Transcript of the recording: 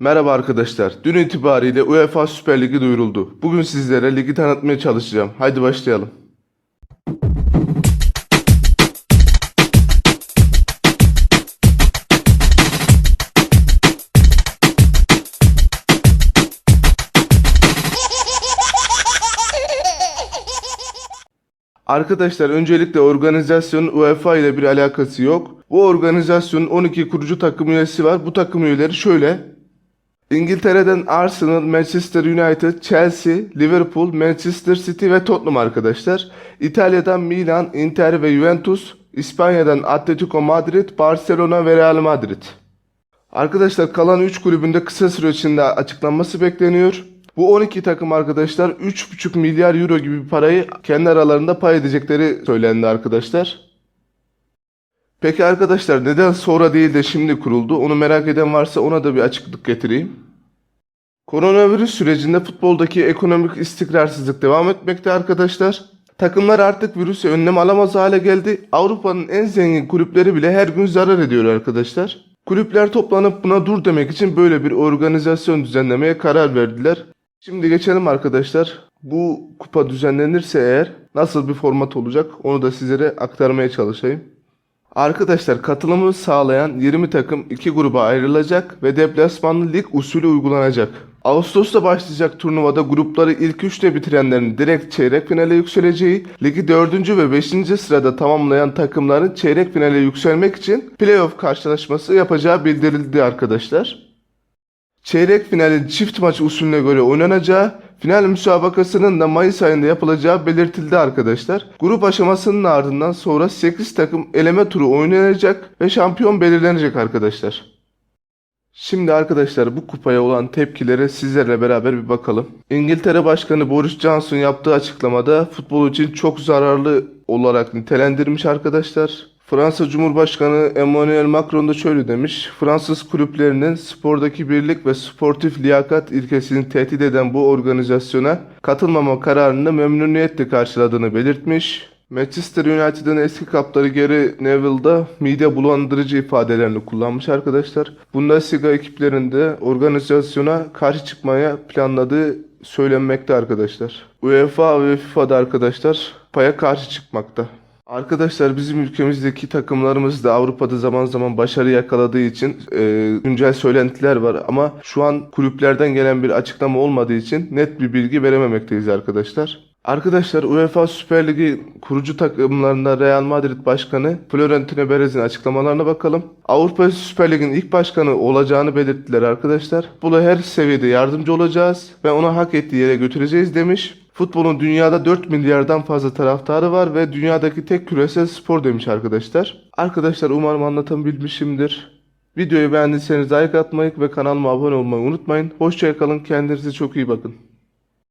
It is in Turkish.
Merhaba arkadaşlar. Dün itibariyle UEFA Süper Ligi duyuruldu. Bugün sizlere ligi tanıtmaya çalışacağım. Haydi başlayalım. Arkadaşlar öncelikle organizasyonun UEFA ile bir alakası yok. Bu organizasyonun 12 kurucu takım üyesi var. Bu takım üyeleri şöyle. İngiltere'den Arsenal, Manchester United, Chelsea, Liverpool, Manchester City ve Tottenham arkadaşlar. İtalya'dan Milan, Inter ve Juventus. İspanya'dan Atletico Madrid, Barcelona ve Real Madrid. Arkadaşlar kalan 3 kulübünde kısa süre içinde açıklanması bekleniyor. Bu 12 takım arkadaşlar 3,5 milyar euro gibi bir parayı kendi aralarında pay edecekleri söylendi arkadaşlar. Peki arkadaşlar neden sonra değil de şimdi kuruldu? Onu merak eden varsa ona da bir açıklık getireyim. Koronavirüs sürecinde futboldaki ekonomik istikrarsızlık devam etmekte arkadaşlar. Takımlar artık virüse önlem alamaz hale geldi. Avrupa'nın en zengin kulüpleri bile her gün zarar ediyor arkadaşlar. Kulüpler toplanıp buna dur demek için böyle bir organizasyon düzenlemeye karar verdiler. Şimdi geçelim arkadaşlar. Bu kupa düzenlenirse eğer nasıl bir format olacak onu da sizlere aktarmaya çalışayım. Arkadaşlar katılımı sağlayan 20 takım iki gruba ayrılacak ve deplasmanlı lig usulü uygulanacak. Ağustos'ta başlayacak turnuvada grupları ilk üçte bitirenlerin direkt çeyrek finale yükseleceği, ligi 4. ve 5. sırada tamamlayan takımların çeyrek finale yükselmek için playoff karşılaşması yapacağı bildirildi arkadaşlar. Çeyrek finalin çift maç usulüne göre oynanacağı, final müsabakasının da Mayıs ayında yapılacağı belirtildi arkadaşlar. Grup aşamasının ardından sonra 8 takım eleme turu oynanacak ve şampiyon belirlenecek arkadaşlar. Şimdi arkadaşlar bu kupaya olan tepkilere sizlerle beraber bir bakalım. İngiltere Başkanı Boris Johnson yaptığı açıklamada futbol için çok zararlı olarak nitelendirmiş arkadaşlar. Fransa Cumhurbaşkanı Emmanuel Macron da şöyle demiş. Fransız kulüplerinin spordaki birlik ve sportif liyakat ilkesini tehdit eden bu organizasyona katılmama kararını memnuniyetle karşıladığını belirtmiş. Manchester United'ın eski kaptanı Gary Neville da mide bulandırıcı ifadelerini kullanmış arkadaşlar. Bundesliga ekiplerinde organizasyona karşı çıkmaya planladığı söylenmekte arkadaşlar. UEFA ve FIFA'da arkadaşlar paya karşı çıkmakta. Arkadaşlar bizim ülkemizdeki takımlarımız da Avrupa'da zaman zaman başarı yakaladığı için e, güncel söylentiler var ama şu an kulüplerden gelen bir açıklama olmadığı için net bir bilgi verememekteyiz arkadaşlar. Arkadaşlar UEFA Süper Ligi kurucu takımlarında Real Madrid Başkanı Florentino Perez'in açıklamalarına bakalım. Avrupa Süper Lig'in ilk başkanı olacağını belirttiler arkadaşlar. Buna her seviyede yardımcı olacağız ve onu hak ettiği yere götüreceğiz demiş. Futbolun dünyada 4 milyardan fazla taraftarı var ve dünyadaki tek küresel spor demiş arkadaşlar. Arkadaşlar umarım anlatabilmişimdir. Videoyu beğendiyseniz like atmayı ve kanalıma abone olmayı unutmayın. Hoşçakalın kendinize çok iyi bakın.